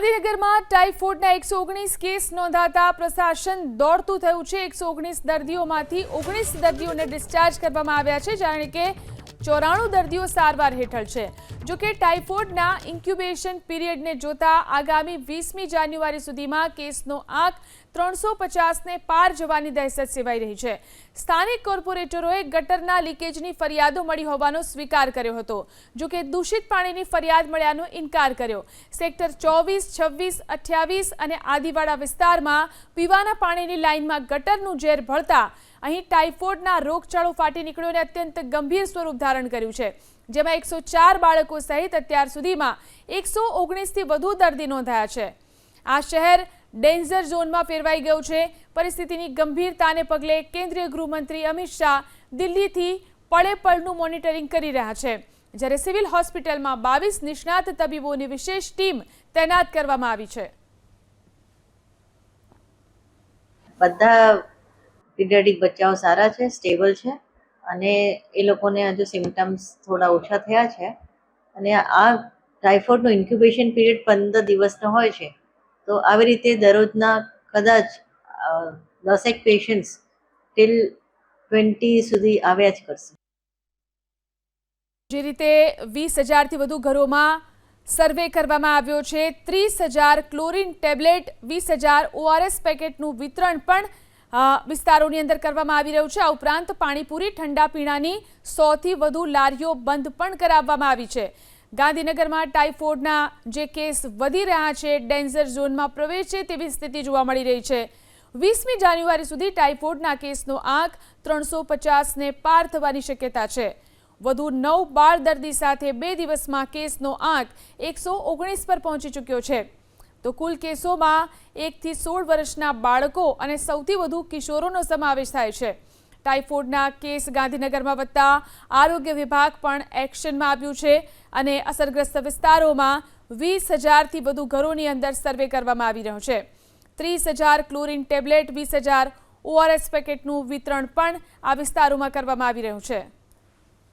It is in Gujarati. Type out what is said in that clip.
ગાંધીનગરમાં ટાઇફોઇડના એકસો ઓગણીસ કેસ નોંધાતા પ્રશાસન દોડતું થયું છે. એકસો ઓગણીસ દર્દીઓમાંથી ઓગણીસ દર્દીઓને ડિસ્ચાર્જ કરવામાં આવ્યા છે. જાણે કે ચોરાણું દર્દીઓ સારવાર હેઠળ છે. જો કે ટાઇફોઇડના ઇન્ક્યુબેશન પીરિયડને જોતા આગામી વીસમી જાન્યુઆરી સુધીમાં કેસનો આંક ત્રણસો પચાસને પાર જવાની દહેશત સેવાઈ રહી છે. સ્થાનિક કોર્પોરેટરોએ ગટરના લીકેજની ફરિયાદો મળી હોવાનો સ્વીકાર કર્યો હતો. જો કે દૂષિત પાણીની ફરિયાદ મળ્યાનો ઇનકાર કર્યો. સેક્ટર ચોવીસ, છવ્વીસ, અઠ્યાવીસ અને આદિવાડા વિસ્તારમાં પીવાના પાણીની લાઇનમાં ગટરનું ઝેર ભળતા અહીં ટાઇફોઇડના રોગચાળો ફાટી નીકળ્યો અને અત્યંત ગંભીર સ્વરૂપ ધારણ કર્યું છે. જેમાં એકસો ચાર બાળકો સહિત અત્યાર સુધીમાં એકસો ઓગણીસથી વધુ દર્દી નોંધાયા છે. આ શહેર ડેન્જર ઝોનમાં ફેરવાઈ ગયું છે. પરિસ્થિતિની ગંભીરતાને પગલે કેન્દ્રીય ગૃહમંત્રી અમિત શાહ દિલ્હીથી પળે પળનું મોનિટરિંગ કરી રહ્યા છે. જ્યારે સિવિલ હોસ્પિટલમાં બાવીસ નિષ્ણાત તબીબોની વિશેષ ટીમ તૈનાત કરવામાં આવી છે. બધા પીડિયાટિક બચ્ચાઓ સારા છે, સ્ટેબલ છે અને એ લોકોને હજુ સિમ્ટમ્સ થોડા ઓછા થયા છે. અને આ ટાઇફોઇડનું ઇન્ક્યુબેશન પીરિયડ પંદર દિવસનો હોય છે. તો આવી રીતે દરરોજના કદાચ દસેક પેશન્ટ્સ ટિલ ટ્વેન્ટી સુધી આવ્યા જ કરશે. જે રીતે વીસ હજારથી વધુ ઘરોમાં સર્વે કરવામાં આવ્યો છે, ત્રીસ હજાર ક્લોરીન ટેબ્લેટ, વીસ હજાર ઓઆરએસ પેકેટનું વિતરણ પણ વિસ્તારોની અંદર કરવામાં આવી રહ્યું છે. આ ઉપરાંત પાણીપુરી, ઠંડા પીણાની સોથી વધુ લારીઓ બંધ પણ કરાવવામાં આવી છે. ગાંધીનગરમાં ટાઇફોઇડના જે કેસ વધી રહ્યા છે ડેન્જર ઝોનમાં પ્રવેશે તેવી સ્થિતિ જોવા મળી રહી છે. વીસમી જાન્યુઆરી સુધી ટાઇફોઇડના કેસનો આંક ત્રણસો પચાસને પાર થવાની શક્યતા છે. વધુ નવ બાળ દર્દી સાથે બે દિવસમાં કેસનો આંક એકસો ઓગણીસ પર પહોંચી ચૂક્યો છે. તો કુલ કેસોમાં એકથી સોળ વર્ષના બાળકો અને સૌથી વધુ કિશોરોનો સમાવેશ થાય છે. ટાઇફોઇડના કેસ ગાંધીનગરમાં વધતા આરોગ્ય વિભાગ પણ એક્શનમાં આવ્યું છે અને અસરગ્રસ્ત વિસ્તારોમાં વીસ હજારથી વધુ ઘરોની અંદર સર્વે કરવામાં આવી રહ્યો છે. ત્રીસ હજાર ક્લોરીન ટેબ્લેટ, વીસ હજાર ઓઆરએસ પેકેટનું વિતરણ પણ આ વિસ્તારોમાં કરવામાં આવી રહ્યું છે.